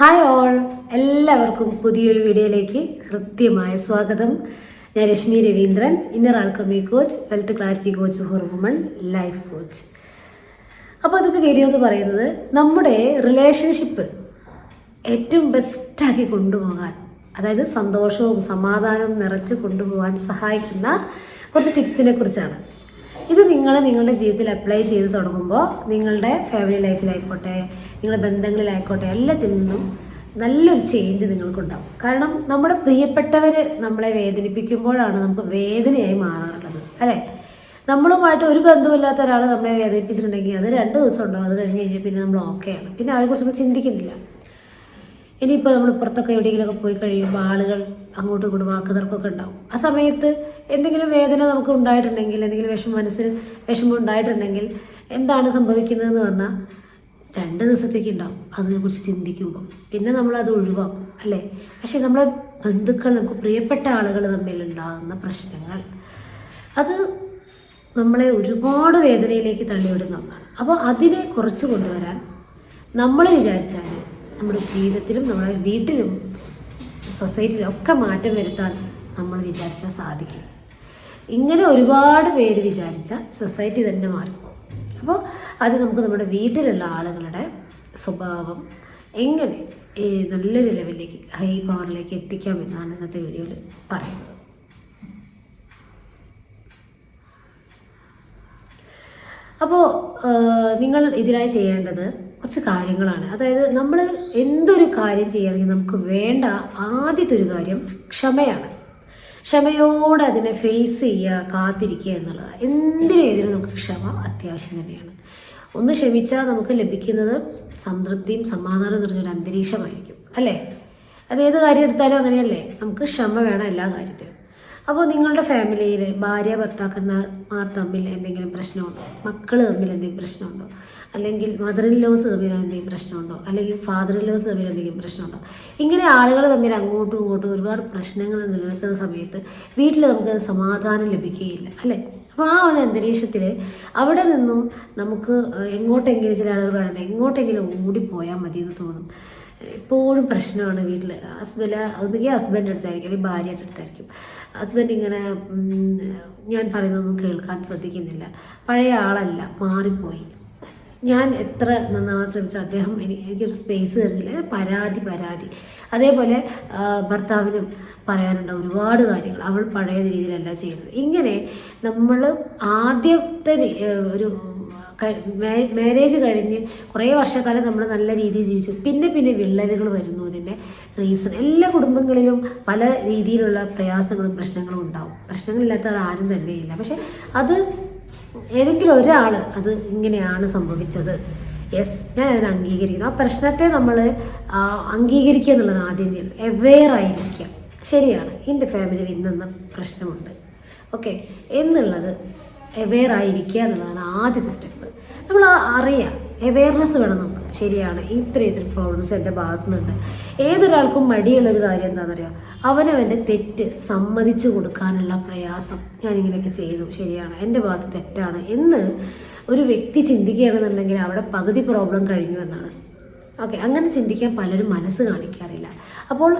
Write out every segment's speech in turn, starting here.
Hi all എല്ലാവർക്കും പുതിയൊരു വീഡിയോയിലേക്ക് ഹൃദ്യമായ സ്വാഗതം. ഞാൻ Reshmi Raveendran inner alchemy coach wealth clarity coach for women life coach അപ്പോൾ ഇന്നത്തെ വീഡിയോ എന്ന് പറയുന്നത് നമ്മുടെ റിലേഷൻഷിപ്പ് ഏറ്റവും ബെസ്റ്റാക്കി കൊണ്ടുപോകാൻ അതായത് സന്തോഷവും സമാധാനവും നിറച്ച് കൊണ്ടുപോകാൻ സഹായിക്കുന്ന കുറച്ച് ടിപ്സിനെ കുറിച്ചാണ്. നിങ്ങൾ നിങ്ങളുടെ ജീവിതത്തിൽ അപ്ലൈ ചെയ്ത് തുടങ്ങുമ്പോൾ നിങ്ങളുടെ ഫാമിലി ലൈഫിലായിക്കോട്ടെ നിങ്ങളുടെ ബന്ധങ്ങളിലായിക്കോട്ടെ എല്ലാത്തിൽ നിന്നും നല്ലൊരു ചേഞ്ച് നിങ്ങൾക്കുണ്ടാവും. കാരണം നമ്മുടെ പ്രിയപ്പെട്ടവർ നമ്മളെ വേദനിപ്പിക്കുമ്പോഴാണ് നമുക്ക് വേദനയായി മാറാറുള്ളത് അല്ലേ? നമ്മളുമായിട്ട് ഒരു ബന്ധമില്ലാത്ത ഒരാൾ നമ്മളെ വേദനിപ്പിച്ചിട്ടുണ്ടെങ്കിൽ അത് രണ്ട് ദിവസം ഉണ്ടാവും. അത് കഴിഞ്ഞ് കഴിഞ്ഞാൽ പിന്നെ നമ്മൾ ഓക്കെയാണ് പിന്നെ അവരെക്കുറിച്ച് നമ്മൾ ചിന്തിക്കുന്നില്ല. ഇനിയിപ്പോൾ നമ്മൾ പുറത്തൊക്കെ എവിടെയെങ്കിലുമൊക്കെ പോയി കഴിയുമ്പോൾ ആളുകൾ അങ്ങോട്ടും ഇങ്ങോട്ടും വാക്കുതർക്കൊക്കെ ഉണ്ടാവും. ആ സമയത്ത് എന്തെങ്കിലും വേദന നമുക്ക് ഉണ്ടായിട്ടുണ്ടെങ്കിൽ എന്തെങ്കിലും വിഷമം മനസ്സിന് വിഷമം ഉണ്ടായിട്ടുണ്ടെങ്കിൽ എന്താണ് സംഭവിക്കുന്നതെന്ന് പറഞ്ഞാൽ രണ്ട് ദിവസത്തേക്ക് ഉണ്ടാവും അതിനെക്കുറിച്ച് ചിന്തിക്കുമ്പോൾ പിന്നെ നമ്മളത് ഒഴിവാക്കും അല്ലേ? പക്ഷേ നമ്മളെ ബന്ധുക്കൾ നമുക്ക് പ്രിയപ്പെട്ട ആളുകൾ തമ്മിൽ ഉണ്ടാകുന്ന പ്രശ്നങ്ങൾ അത് നമ്മളെ ഒരുപാട് വേദനയിലേക്ക് തള്ളിവിടുന്ന ഒന്നാണ്. അപ്പോൾ അതിനെ കുറച്ച് കൊണ്ടുവരാൻ നമ്മൾ വിചാരിച്ചാൽ നമ്മുടെ ജീവിതത്തിലും നമ്മുടെ വീട്ടിലും സൊസൈറ്റിയിലും ഒക്കെ മാറ്റം വരുത്താൻ നമ്മൾ വിചാരിച്ചാൽ സാധിക്കും. ഇങ്ങനെ ഒരുപാട് പേര് വിചാരിച്ച സൊസൈറ്റി തന്നെ മാറും അപ്പോൾ അത് നമുക്ക് നമ്മുടെ വീട്ടിലുള്ള ആളുകളുടെ സ്വഭാവം എങ്ങനെ ഈ നല്ലൊരു ലെവലിലേക്ക് ഹൈ പവറിലേക്ക് എത്തിക്കാം എത്തിക്കാമെന്നാണ് ഇന്നത്തെ വീഡിയോയിൽ പറയുന്നത്. അപ്പോൾ നിങ്ങൾ ഇതിനായി ചെയ്യേണ്ടത് കുറച്ച് കാര്യങ്ങളാണ്. അതായത് നമ്മൾ എന്തൊരു കാര്യം ചെയ്യുകയാണെങ്കിൽ നമുക്ക് വേണ്ട ആദ്യത്തെ ഒരു കാര്യം ക്ഷമയാണ്. ക്ഷമയോടെ അതിനെ ഫേസ് ചെയ്യുക കാത്തിരിക്കുക എന്നുള്ളതാണ്. എന്തിനേതിനും നമുക്ക് ക്ഷമ അത്യാവശ്യം തന്നെയാണ്. ഒന്ന് ക്ഷമിച്ചാൽ നമുക്ക് ലഭിക്കുന്നത് സംതൃപ്തിയും സമാധാനം നിറഞ്ഞൊരു അന്തരീക്ഷമായിരിക്കും. അല്ലേ? അത് ഏത് കാര്യം എടുത്താലും അങ്ങനെയല്ലേ? നമുക്ക് ക്ഷമ വേണം എല്ലാ കാര്യത്തിലും. അപ്പോൾ നിങ്ങളുടെ ഫാമിലിയിൽ ഭാര്യ ഭർത്താക്കന്മാർ തമ്മിൽ എന്തെങ്കിലും പ്രശ്നമുണ്ടോ? മക്കൾ തമ്മിൽ എന്തെങ്കിലും പ്രശ്നമുണ്ടോ? അല്ലെങ്കിൽ മദർ ഇൻ ലോസ് തമ്മിൽ എന്തെങ്കിലും പ്രശ്നമുണ്ടോ? അല്ലെങ്കിൽ ഫാദർ ഇൻ ലോസ് തമ്മിൽ എന്തെങ്കിലും പ്രശ്നമുണ്ടോ? ഇങ്ങനെ ആളുകൾ തമ്മിൽ അങ്ങോട്ടും ഇങ്ങോട്ടും ഒരുപാട് പ്രശ്നങ്ങൾ നിലനിൽക്കുന്ന സമയത്ത് വീട്ടിൽ നമുക്ക് സമാധാനം ലഭിക്കുകയില്ല അല്ലേ? അപ്പോൾ ആ ഒരു അന്തരീക്ഷത്തിൽ അവിടെ നിന്നും നമുക്ക് എങ്ങോട്ടെങ്കിലും ചില ആളുകൾ പറയണ്ട എങ്ങോട്ടെങ്കിലും ഓടിപ്പോയാൽ മതി എന്ന് തോന്നും. എപ്പോഴും പ്രശ്നമാണ് വീട്ടിൽ ഹസ്ബൻഡ് ഒന്നുകിൽ ഹസ്ബൻഡ് അടുത്തായിരിക്കും അല്ലെങ്കിൽ ഭാര്യയുടെ അടുത്തായിരിക്കും. ഹസ്ബൻഡ് ഇങ്ങനെ ഞാൻ പറയുന്നതൊന്നും കേൾക്കാൻ ശ്രദ്ധിക്കുന്നില്ല. പഴയ ആളല്ല മാറിപ്പോയി. ഞാൻ എത്ര നന്നാവാൻ ശ്രമിച്ചു അദ്ദേഹം എനിക്ക് എനിക്കൊരു സ്പേസ് തരുന്നില്ല. പരാതി പരാതി. അതേപോലെ ഭർത്താവിനും പറയാനുണ്ട് ഒരുപാട് കാര്യങ്ങൾ. അവൾ പഴയ രീതിയിലല്ല ചെയ്യുന്നത്. ഇങ്ങനെ നമ്മൾ ആദ്യത്തെ ഒരു മാരേജ് കഴിഞ്ഞ് കുറേ വർഷക്കാലം നമ്മൾ നല്ല രീതിയിൽ ജീവിച്ചു. പിന്നെ പിന്നെ വിള്ളലുകൾ വരുന്നു ഇതിന്റെ റീസൺ എല്ലാ കുടുംബങ്ങളിലും പല രീതിയിലുള്ള പ്രയാസങ്ങളും പ്രശ്നങ്ങളും ഉണ്ടാവും. പ്രശ്നങ്ങളില്ലാത്തവർ ആരും തന്നെയില്ല. പക്ഷെ അത് ഏതെങ്കിലും ഒരാൾ അത് ഇങ്ങനെയാണ് സംഭവിച്ചത്. യെസ് ഞാൻ അതിനെ അംഗീകരിക്കുന്നു. ആ പ്രശ്നത്തെ നമ്മൾ അംഗീകരിക്കുക എന്നുള്ളത് ആദ്യം ചെയ്യണം അവെയർ ആയിരിക്കുക. ശരിയാണ്. എന്റെ ഫാമിലിയിൽ ഇന്നെന്ന പ്രശ്നമുണ്ട്. ഓക്കെ എന്നുള്ളത് അവെയർ ആയിരിക്കുക എന്നുള്ളതാണ് ആദ്യത്തെ സ്റ്റെപ്പ് നമ്മൾ അറിയാം. അവെയർനെസ് വേണം നമുക്ക്. ശരിയാണ്. ഇത്ര ഇത്ര പ്രോബ്ലംസ് എന്റെ ഭാഗത്തു നിന്നുണ്ട് ഏതൊരാൾക്കും മടിയുള്ളൊരു കാര്യം എന്താണെന്ന് അറിയാം അവനവന്റെ തെറ്റ് സമ്മതിച്ചു കൊടുക്കാനുള്ള പ്രയാസം ഞാനിങ്ങനെയൊക്കെ ചെയ്തു. ശരിയാണ്. എന്റെ ഭാഗത്ത് തെറ്റാണ്. എന്ന് ഒരു വ്യക്തി ചിന്തിക്കുകയാണെന്നുണ്ടെങ്കിൽ അവിടെ പകുതി പ്രോബ്ലം കഴിഞ്ഞു എന്നാണ്. ഓക്കെ. അങ്ങനെ ചിന്തിക്കാൻ പലരും മനസ്സ് കാണിക്കാറില്ല. അപ്പോൾ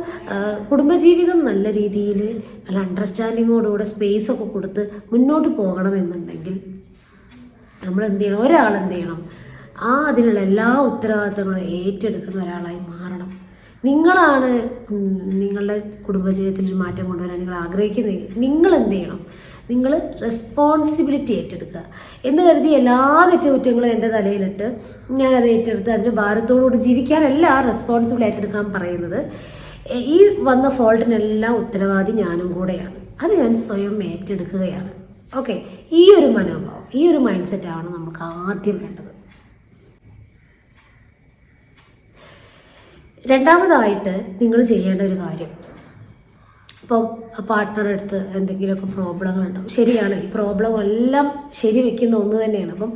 കുടുംബജീവിതം നല്ല രീതിയിൽ നല്ല അണ്ടർസ്റ്റാൻഡിങ്ങോടുകൂടെ സ്പേസ് ഒക്കെ കൊടുത്ത് മുന്നോട്ട് പോകണമെന്നുണ്ടെങ്കിൽ നമ്മൾ എന്ത് ചെയ്യണം? ഒരാൾ എന്ത് ചെയ്യണം? ആ അതിനുള്ള എല്ലാ ഉത്തരവാദിത്തങ്ങളും ഏറ്റെടുക്കുന്ന ഒരാളായി മാറണം. നിങ്ങളാണ് നിങ്ങളുടെ കുടുംബജീവിതത്തിൽ ഒരു മാറ്റം കൊണ്ടുവരാൻ നിങ്ങൾ ആഗ്രഹിക്കുന്നെങ്കിൽ നിങ്ങൾ എന്ത് ചെയ്യണം? നിങ്ങൾ റെസ്പോൺസിബിലിറ്റി ഏറ്റെടുക്കുക. എന്ന് കരുതി എല്ലാ തെറ്റുകുറ്റങ്ങളും എന്റെ തലയിലിട്ട് ഞാൻ ഞാനത് ഏറ്റെടുത്ത് അതിന് ഭാരത്തോടുകൂടി ജീവിക്കാനല്ല റെസ്പോൺസിബിൾ ഏറ്റെടുക്കാൻ പറയുന്നത്. ഈ വന്ന ഫോൾട്ടിനെല്ലാം ഉത്തരവാദി ഞാനും കൂടെയാണ്. അത് ഞാൻ സ്വയം ഏറ്റെടുക്കുകയാണ്. ഓക്കെ ഈ ഒരു മനോഭാവം ഈ ഒരു മൈൻഡ് സെറ്റാണ് നമുക്ക് ആദ്യം വേണ്ടത്. രണ്ടാമതായിട്ട് നിങ്ങൾ ചെയ്യേണ്ട ഒരു കാര്യം. ഇപ്പം പാർട്ട്ണറെടുത്ത് എന്തെങ്കിലുമൊക്കെ പ്രോബ്ലങ്ങൾ ഉണ്ടാവും ശരിയാണ് ഈ പ്രോബ്ലം എല്ലാം ശരി വെക്കുന്ന ഒന്ന് തന്നെയാണ്. അപ്പം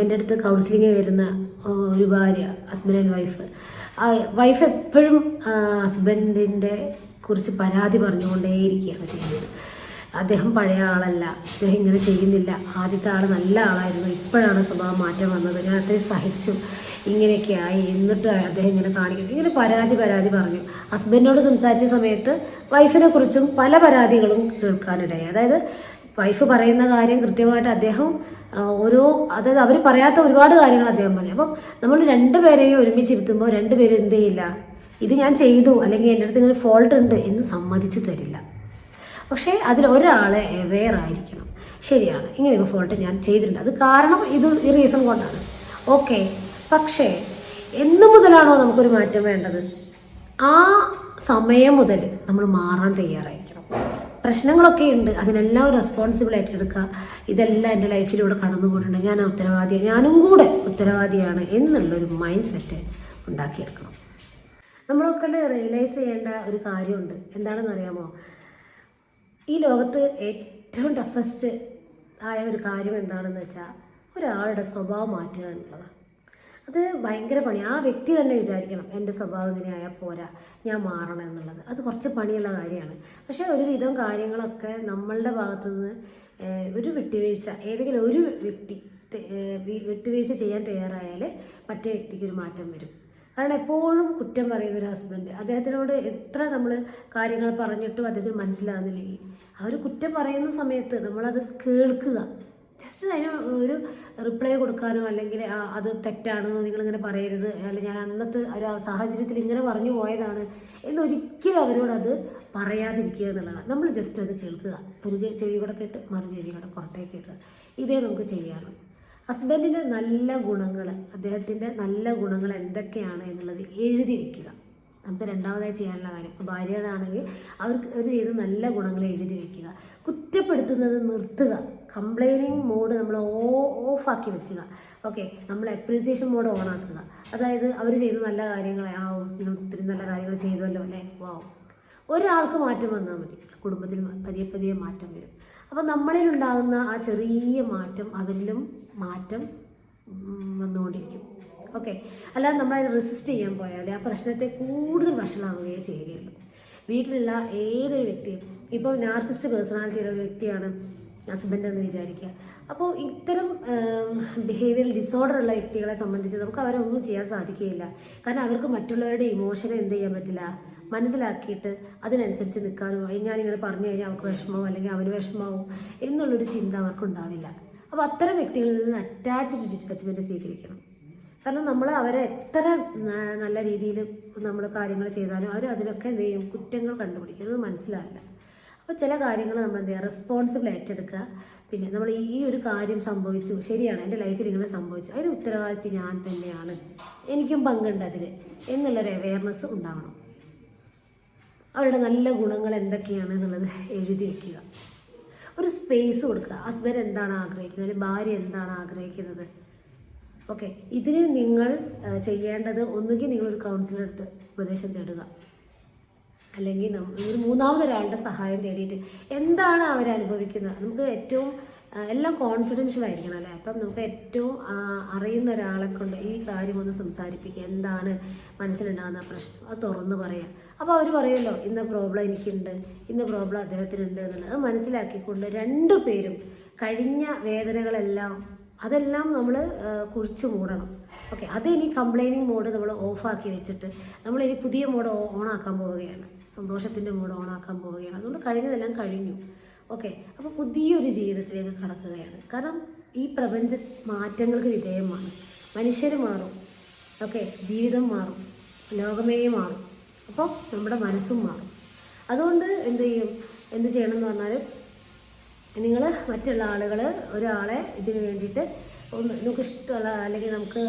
എന്റെ അടുത്ത് കൗൺസിലിങ്ങിന് വരുന്ന ഒരു ഭാര്യ ഹസ്ബൻഡ് ആൻഡ് വൈഫ് വൈഫ് എപ്പോഴും ഹസ്ബൻഡിന്റെ കുറിച്ച് പരാതി പറഞ്ഞുകൊണ്ടേയിരിക്കുകയാണ് ചെയ്യുന്നത്. അദ്ദേഹം പഴയ ആളല്ല. അദ്ദേഹം ഇങ്ങനെ ചെയ്യുന്നില്ല. ആദ്യത്തെ ആൾ നല്ല ആളായിരുന്നു. ഇപ്പോഴാണ് സ്വഭാവം മാറ്റം വന്നത്. ഞാൻ അത്രയും സഹിച്ചു. ഇങ്ങനെയൊക്കെ ആയി എന്നിട്ട് അദ്ദേഹം ഇങ്ങനെ കാണിക്കുന്നു. ഇങ്ങനെ പരാതി പരാതി പറഞ്ഞു. ഹസ്ബൻഡിനോട് സംസാരിച്ച സമയത്ത് വൈഫിനെ കുറിച്ചും പല പരാതികളും കേൾക്കാനിടയായി. അതായത് വൈഫ് പറയുന്ന കാര്യം കൃത്യമായിട്ട് അദ്ദേഹം ഓരോ അതായത് അവർ പറയാത്ത ഒരുപാട് കാര്യങ്ങൾ അദ്ദേഹം പറഞ്ഞു. അപ്പം നമ്മൾ രണ്ടുപേരെയും ഒരുമിച്ച് ഇരുത്തുമ്പോൾ രണ്ടുപേരും എന്ത് ചെയ്യില്ല? ഇത് ഞാൻ ചെയ്തു. അല്ലെങ്കിൽ എന്റെ അടുത്ത് ഇങ്ങനെ ഫോൾട്ട് ഉണ്ട് എന്ന് സമ്മതിച്ച് തരില്ല. പക്ഷേ അതിൽ ഒരാളെ അവെയർ ആയിരിക്കണം. ശരിയാണ്. ഇങ്ങനെയൊക്കെ ഫോൾട്ട് ഞാൻ ചെയ്തിട്ടുണ്ട്. അത് കാരണം ഇത് ഈ റീസൺ കൊണ്ടാണ്. ഓക്കെ പക്ഷേ എന്ന് മുതലാണോ നമുക്കൊരു മാറ്റം വേണ്ടത്? ആ സമയം മുതൽ നമ്മൾ മാറാൻ തയ്യാറായിരിക്കണം. പ്രശ്നങ്ങളൊക്കെ ഉണ്ട്. അതിനെല്ലാം റെസ്പോൺസിബിൾ ഏറ്റെടുക്കുക. ഇതെല്ലാം എന്റെ ലൈഫിലൂടെ കടന്നു പോയിട്ടുണ്ട് ഞാൻ ഉത്തരവാദിയാണ് ഞാനും കൂടെ ഉത്തരവാദിയാണ് എന്നുള്ളൊരു മൈൻഡ് സെറ്റ് ഉണ്ടാക്കിയെടുക്കണം. നമ്മളൊക്കെ റിയലൈസ് ചെയ്യേണ്ട ഒരു കാര്യമുണ്ട്. എന്താണെന്ന് അറിയാമോ ഈ ലോകത്ത് ഏറ്റവും ടഫസ്റ്റ് ആയ ഒരു കാര്യം എന്താണെന്ന് വെച്ചാൽ ഒരാളുടെ സ്വഭാവം മാറ്റുക എന്നുള്ളതാണ്. അത് ഭയങ്കര പണി. ആ വ്യക്തി തന്നെ വിചാരിക്കണം എന്റെ സ്വഭാവം ഇങ്ങനെയായാൽ പോരാ ഞാൻ മാറണം എന്നുള്ളത്. അത് കുറച്ച് പണിയുള്ള കാര്യമാണ്. പക്ഷേ ഒരുവിധം കാര്യങ്ങളൊക്കെ നമ്മളുടെ ഭാഗത്തു നിന്ന് ഒരു വിട്ടുവീഴ്ച ഏതെങ്കിലും ഒരു വ്യക്തി വിട്ടുവീഴ്ച ചെയ്യാൻ തയ്യാറായാൽ മറ്റേ വ്യക്തിക്ക് ഒരു മാറ്റം വരും. കാരണം എപ്പോഴും കുറ്റം പറയുന്ന ഒരു ഹസ്ബൻഡ് അദ്ദേഹത്തിനോട് എത്ര നമ്മൾ കാര്യങ്ങൾ പറഞ്ഞിട്ടും അദ്ദേഹത്തിന് മനസ്സിലാകുന്നില്ലെങ്കിൽ അവർ കുറ്റം പറയുന്ന സമയത്ത് നമ്മളത് കേൾക്കുക. ജസ്റ്റ് അതിന് ഒരു റിപ്ലൈ കൊടുക്കാനോ അല്ലെങ്കിൽ അത് തെറ്റാണ് നിങ്ങളിങ്ങനെ പറയരുത്. അല്ലെങ്കിൽ ഞാൻ അന്നത്തെ ഒരു സാഹചര്യത്തിൽ ഇങ്ങനെ പറഞ്ഞു പോയതാണ് എന്നൊരിക്കലും അവരോടത് പറയാതിരിക്കുക എന്നുള്ളതാണ്. നമ്മൾ ജസ്റ്റ് അത് കേൾക്കുക. ഒരു ചെവി കൂടെ കേട്ട് മറു ചെവി കൂടെ പുറത്തേക്ക് ഇടുക. ഇതേ നമുക്ക് ചെയ്യാറുള്ളൂ ഹസ്ബൻഡിന്റെ നല്ല ഗുണങ്ങൾ അദ്ദേഹത്തിന്റെ നല്ല ഗുണങ്ങൾ എന്തൊക്കെയാണ് എന്നുള്ളത് എഴുതി വെക്കുക. നമുക്ക് രണ്ടാമതായി ചെയ്യാനുള്ള കാര്യം ഇപ്പോൾ ഭാര്യയാണെങ്കിൽ അവർക്ക് അവർ ചെയ്ത നല്ല ഗുണങ്ങൾ എഴുതി വെക്കുക. കുറ്റപ്പെടുത്തുന്നത് നിർത്തുക. കംപ്ലൈനിങ് മോഡ് നമ്മൾ ഓ ഓഫാക്കി വെക്കുക. ഓക്കെ നമ്മൾ അപ്രീസിയേഷൻ മോഡ് ഓൺ ആക്കുക. അതായത് അവർ ചെയ്ത നല്ല കാര്യങ്ങളെ ആ നിങ്ങൾ ഒത്തിരി നല്ല കാര്യങ്ങൾ ചെയ്തല്ലോ അല്ലേ? വാവ് ഒരാൾക്ക് മാറ്റം വന്നാൽ മതി. കുടുംബത്തിൽ പതിയെ പതിയെ മാറ്റം വരും. അപ്പോൾ നമ്മളിലുണ്ടാകുന്ന ആ ചെറിയ മാറ്റം അവരിലും മാറ്റം വന്നുകൊണ്ടിരിക്കും. ഓക്കെ അല്ലാതെ നമ്മളത് റെസിസ്റ്റ് ചെയ്യാൻ പോയാൽ ആ പ്രശ്നത്തെ കൂടുതൽ വഷളാവുകയേ ചെയ്യുകയുള്ളൂ വീട്ടിലുള്ള ഏതൊരു വ്യക്തിയും ഇപ്പോൾ നാർസിസ്റ്റ് പേഴ്സണാലിറ്റിയുള്ള ഒരു വ്യക്തിയാണ് ഹസ്ബൻഡ് എന്ന് വിചാരിക്കുക. അപ്പോൾ ഇത്തരം ബിഹേവിയർ ഡിസോർഡർ ഉള്ള വ്യക്തികളെ സംബന്ധിച്ച് നമുക്ക് അവരെ ഒന്നും ചെയ്യാൻ സാധിക്കുകയില്ല. കാരണം അവർക്ക് മറ്റുള്ളവരുടെ ഇമോഷനെ എന്ത് ചെയ്യാൻ പറ്റില്ല. മനസ്സിലാക്കിയിട്ട് അതിനനുസരിച്ച് നിൽക്കാനോ "അയ്യ, ഞാനിങ്ങനെ പറഞ്ഞു കഴിഞ്ഞാൽ അവർക്ക് വിഷമമോ അല്ലെങ്കിൽ അവന് വിഷമമാവും എന്നുള്ളൊരു ചിന്ത അവർക്കുണ്ടാവില്ല. അപ്പോൾ അത്തരം വ്യക്തികളിൽ നിന്ന് അറ്റാച്ച്ഡ് ഡിറ്റാച്ച്മെന്റ് സ്വീകരിക്കണം. കാരണം നമ്മൾ അവരെ എത്ര നല്ല രീതിയിൽ നമ്മൾ കാര്യങ്ങൾ ചെയ്താലും അവർ അതിലൊക്കെ എന്ത് ചെയ്യും? കുറ്റങ്ങൾ കണ്ടുപിടിക്കും. അത് മനസ്സിലാവില്ല. അപ്പോൾ ചില കാര്യങ്ങൾ നമ്മൾ എന്ത് ചെയ്യുക റെസ്പോൺസിബിൾ ഏറ്റെടുക്കുക. പിന്നെ നമ്മൾ ഈ ഒരു കാര്യം സംഭവിച്ചു. ശരിയാണ്. എന്റെ ലൈഫിൽ ഇങ്ങനെ സംഭവിച്ചു. അതിന് ഉത്തരവാദിത്വം ഞാൻ തന്നെയാണ്. എനിക്കും പങ്കുണ്ട് അതിൽ എന്നുള്ളൊരു അവയർനെസ് ഉണ്ടാവണം. അവരുടെ നല്ല ഗുണങ്ങൾ എന്തൊക്കെയാണ് എന്നുള്ളത് എഴുതി വെക്കുക. ഒരു സ്പേസ് കൊടുക്കുക. ഹസ്ബൻഡ് എന്താണ് ആഗ്രഹിക്കുന്നത്? അല്ലെങ്കിൽ ഭാര്യ എന്താണ് ആഗ്രഹിക്കുന്നത്? ഓക്കെ ഇതിന് നിങ്ങൾ ചെയ്യേണ്ടത് ഒന്നുകിൽ നിങ്ങളൊരു കൗൺസിലർ എടുത്ത് ഉപദേശം തേടുക. അല്ലെങ്കിൽ ഒരു മൂന്നാമതൊരാളുടെ സഹായം തേടിയിട്ട് എന്താണ് അവരനുഭവിക്കുന്നത്? നമുക്ക് ഏറ്റവും എല്ലാം കോൺഫിഡൻഷ്യൽ ആയിരിക്കണം അല്ലേ? അപ്പം നമുക്ക് ഏറ്റവും അറിയുന്ന ഒരാളെ കൊണ്ട് ഈ കാര്യം ഒന്ന് സംസാരിപ്പിക്കുക. എന്താണ് മനസ്സിലുണ്ടാകുന്ന പ്രശ്നം? അത് തുറന്ന് പറയാം. അപ്പോൾ അവർ പറയുമല്ലോ ഇന്ന പ്രോബ്ലം എനിക്കുണ്ട്. ഇന്ന പ്രോബ്ലം അദ്ദേഹത്തിനുണ്ട് എന്നുള്ളത്. അത് മനസ്സിലാക്കിക്കൊണ്ട് രണ്ടു പേരും കഴിഞ്ഞ വേദനകളെല്ലാം അതെല്ലാം നമ്മൾ കുറിച്ച് മൂടണം. ഓക്കെ അത് ഇനി കംപ്ലൈനിങ് മോഡ് നമ്മൾ ഓഫാക്കി വെച്ചിട്ട് നമ്മൾ ഇനി പുതിയ മോഡ് ഓണാക്കാൻ പോവുകയാണ്. സന്തോഷത്തിന്റെ മോഡ് ഓണാക്കാൻ പോവുകയാണ്. അതുകൊണ്ട് കഴിഞ്ഞതെല്ലാം കഴിഞ്ഞു. ഓക്കെ. അപ്പോൾ പുതിയൊരു ജീവിതത്തിലേക്ക് കടക്കുകയാണ്. കാരണം ഈ പ്രപഞ്ച മാറ്റങ്ങൾക്ക് വിധേയമാണ്. മനുഷ്യർ മാറും. ഓക്കെ. ജീവിതം മാറും. ലോകമേ മാറും. അപ്പോൾ നമ്മുടെ മനസ്സും മാറും. അതുകൊണ്ട് എന്ത് ചെയ്യും? എന്ത് ചെയ്യണം എന്ന് പറഞ്ഞാൽ നിങ്ങൾ മറ്റുള്ള ആളുകൾ ഒരാളെ ഇതിന് വേണ്ടിയിട്ട് നമുക്ക് ഇഷ്ടമുള്ള അല്ലെങ്കിൽ നമുക്ക്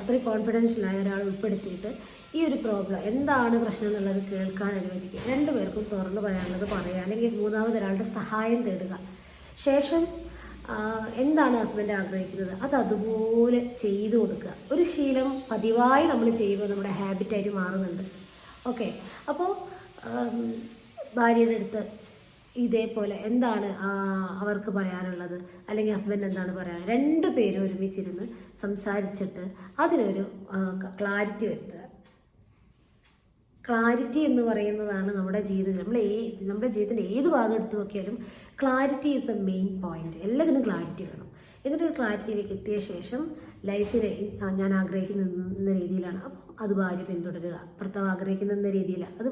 അത്രയും കോൺഫിഡൻഷ്യലായ ഒരാൾ ഉൾപ്പെടുത്തിയിട്ട് ഈ ഒരു പ്രോബ്ലം എന്താണ് പ്രശ്നം എന്നുള്ളത് കേൾക്കാൻ അനുവദിക്കുക. രണ്ടുപേർക്കും തുറന്നു പറയാനുള്ളത് പറയുക. അല്ലെങ്കിൽ മൂന്നാമത് ഒരാളുടെ സഹായം തേടുക. ശേഷം എന്താണ് ഹസ്ബൻഡ് ആഗ്രഹിക്കുന്നത്? അത് അതുപോലെ ചെയ്തു കൊടുക്കുക. ഒരു ശീലം പതിവായി നമ്മൾ ചെയ്യുമ്പോൾ നമ്മുടെ ഹാബിറ്റായിട്ട് മാറുന്നുണ്ട്. ഓക്കെ അപ്പോൾ ഭാര്യയുടെ അടുത്ത് ഇതേപോലെ എന്താണ് അവർക്ക് പറയാനുള്ളത്? അല്ലെങ്കിൽ ഹസ്ബൻഡ് എന്താണ് പറയാനുള്ളത്? രണ്ട് പേരും ഒരുമിച്ചിരുന്ന് സംസാരിച്ചിട്ട് അതിനൊരു ക്ലാരിറ്റി വരുത്തുക. ക്ലാരിറ്റി എന്ന് പറയുന്നതാണ് നമ്മുടെ ജീവിതത്തിൽ. നമ്മൾ ഏ നമ്മുടെ ജീവിതത്തിന്റെ ഏത് ഭാഗം എടുത്തു നോക്കിയാലും clarity is the main point എല്ലാത്തിനും ക്ലാരിറ്റി വേണം. എന്നിട്ട് ഒരു ക്ലാരിറ്റിയിലേക്ക് എത്തിയ ശേഷം ലൈഫിനെ ഞാൻ ആഗ്രഹിക്കുന്ന രീതിയിലാണ്. അപ്പോൾ അത് ഭാര്യ പിന്തുടരുക. ഭർത്താവ് ആഗ്രഹിക്കുന്ന രീതിയിലാണ് അത്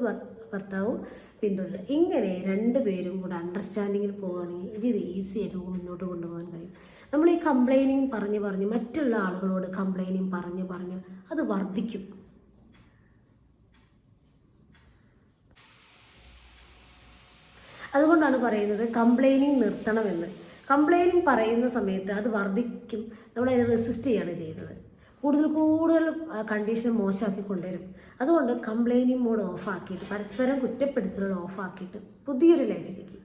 ഭർത്താവ് പിന്തുടരുക. ഇങ്ങനെ രണ്ടുപേരും കൂടെ അണ്ടർസ്റ്റാൻഡിങ്ങിൽ പോവുകയാണെങ്കിൽ ഇത് ഈസി ആയിട്ട് മുന്നോട്ട് കൊണ്ടുപോകാൻ കഴിയും. നമ്മൾ ഈ കംപ്ലൈനിങ് പറഞ്ഞ് പറഞ്ഞ് മറ്റുള്ള ആളുകളോട് കംപ്ലൈനിങ് പറഞ്ഞ് പറഞ്ഞ് അത് വർദ്ധിക്കും. അതുകൊണ്ടാണ് പറയുന്നത് കംപ്ലൈനിങ് നിർത്തണമെന്ന്. കംപ്ലൈനിങ് പറയുന്ന സമയത്ത് അത് വർദ്ധിക്കും. നമ്മളതിനെ റെസിസ്റ്റ് ചെയ്യാണ് ചെയ്യുന്നത്. കൂടുതൽ കൂടുതൽ കണ്ടീഷൻ മോശമാക്കി കൊണ്ടുവരും. അതുകൊണ്ട് കംപ്ലൈനിങ് മോഡ് ഓഫാക്കിയിട്ട് പരസ്പരം കുറ്റപ്പെടുത്തലുകൾ ഓഫാക്കിയിട്ട് പുതിയൊരു ലൈഫിലേക്ക്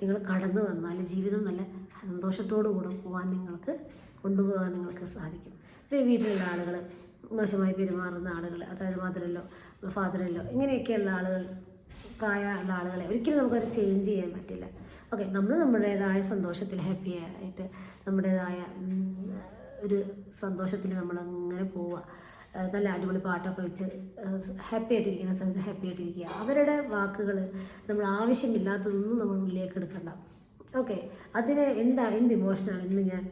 നിങ്ങൾ കടന്നു വന്നാൽ ജീവിതം നല്ല സന്തോഷത്തോടു കൂടെ പോകാൻ നിങ്ങൾക്ക് കൊണ്ടുപോകാൻ നിങ്ങൾക്ക് സാധിക്കും. പിന്നെ വീട്ടിലുള്ള ആളുകൾ മോശമായി പെരുമാറുന്ന ആളുകൾ അതായത് മദറല്ലോ ഫാദറല്ലോ ഇങ്ങനെയൊക്കെയുള്ള ആളുകൾ പ്രായമുള്ള ആളുകളെ ഒരിക്കലും നമുക്കത് ചേഞ്ച് ചെയ്യാൻ പറ്റില്ല. ഓക്കെ നമ്മൾ നമ്മുടേതായ സന്തോഷത്തിൽ ഹാപ്പി ആയിട്ട് നമ്മുടേതായ ഒരു സന്തോഷത്തിൽ നമ്മൾ അങ്ങനെ പോവുക നല്ല അടിപൊളി പാട്ടൊക്കെ വെച്ച് ഹാപ്പി ആയിട്ടിരിക്കുന്ന സമയത്ത് ഹാപ്പി ആയിട്ടിരിക്കുക. അവരുടെ വാക്കുകൾ നമ്മൾ ആവശ്യമില്ലാത്തതൊന്നും നമ്മൾ ഉള്ളിലേക്ക് എടുക്കണ്ട. ഓക്കെ അതിന് എന്താ എന്ത് ഇമോഷനാണ് ഇന്ന് ഞാൻ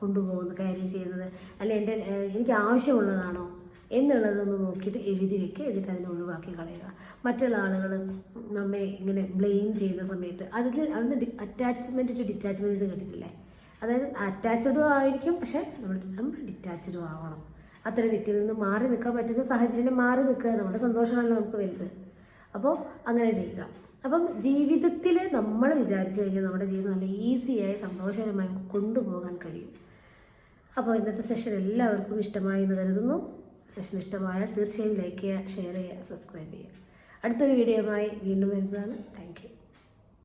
കൊണ്ടുപോകുന്നത് കാര്യം ചെയ്യുന്നത്? അല്ലെ എന്റെ എനിക്ക് ആവശ്യമുള്ളതാണോ? എന്നുള്ളതൊന്ന് നോക്കിയിട്ട് എഴുതി വെക്കുക എന്നിട്ട് അതിനെ ഒഴിവാക്കി കളയുക. മറ്റുള്ള ആളുകൾ നമ്മെ ഇങ്ങനെ ബ്ലെയിം ചെയ്യുന്ന സമയത്ത് അതിൽ അന്ന് അറ്റാച്ച്മെന്റ് ടു ഡിറ്റാച്ച്മെന്റ് കേട്ടിട്ടില്ലേ? അതായത് അറ്റാച്ച്ഡും ആയിരിക്കും പക്ഷേ നമ്മൾ നമ്മൾ ഡിറ്റാച്ച്ഡും ആവണം. അത്തരം വ്യക്തിയിൽ നിന്ന് മാറി നിൽക്കാൻ പറ്റുന്ന സാഹചര്യം മാറി നിൽക്കുക നമ്മുടെ സന്തോഷമാണല്ലോ നമുക്ക് വലുത്. അപ്പോൾ അങ്ങനെ ചെയ്യുക. അപ്പം ജീവിതത്തിൽ നമ്മൾ വിചാരിച്ചു കഴിഞ്ഞാൽ നമ്മുടെ ജീവിതം നല്ല ഈസിയായി സന്തോഷകരമായി കൊണ്ടുപോകാൻ കഴിയും. അപ്പോൾ ഇന്നത്തെ സെഷൻ എല്ലാവർക്കും ഇഷ്ടമായി എന്ന് കരുതുന്നു. സെഷൻ ഇഷ്ടമായാൽ തീർച്ചയായും ലൈക്ക് ചെയ്യുക ഷെയർ ചെയ്യുക സബ്സ്ക്രൈബ് ചെയ്യുക. അടുത്തൊരു വീഡിയോയുമായി വീണ്ടും വരുന്നതാണ്. താങ്ക്